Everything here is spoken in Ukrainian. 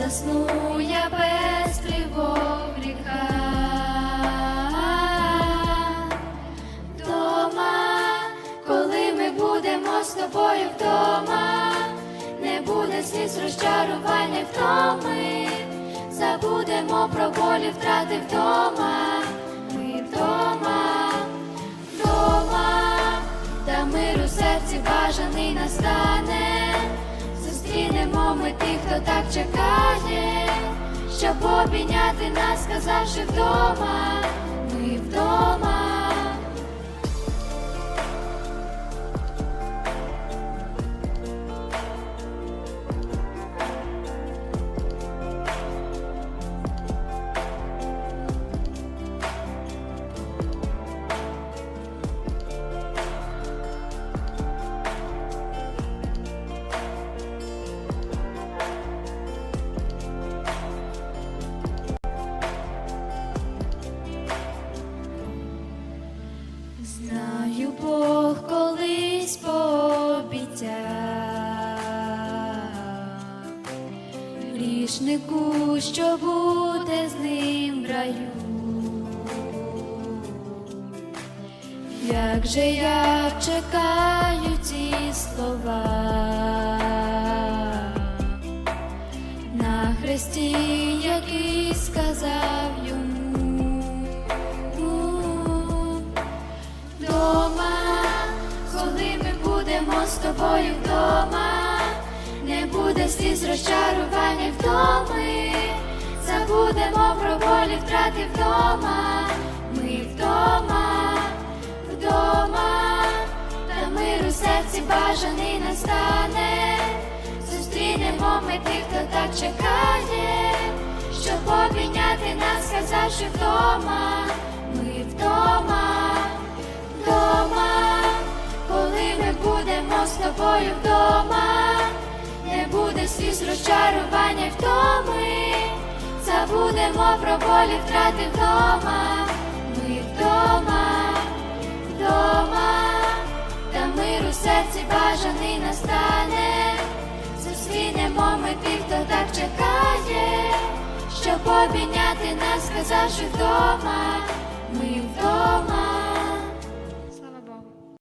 засну я без тривог гріха. Дома, коли ми будемо з тобою вдома, не буде сліз розчарування втоми, забудемо про болі втрати вдома, ми вдома, вдома, та мир у серці бажаний настане, зустрінемо ми тих, хто так чекає, щоб обійняти нас, сказавши вдома, Знаю, Бог колись пообіцяв грішнику, що буде з ним в раю. Як же я чекаю ці слова на хресті, який сказав йому. З тобою вдома, не буде сліз розчарування й вдоми, забудемо про болі втрати вдома, ми вдома, вдома, та мир у серці бажаний настане, зустрінемо ми тих, хто так чекає, щоб обійняти нас, сказавши вдома, ми вдома, тобою вдома, не буде сліз розчарування втоми, забудемо про болі втрати вдома, ми вдома, вдома, та мир у серці бажаний настане, зустрінемо ми тих, хто так чекає, щоб обійняти нас, сказавши вдома, ми вдома.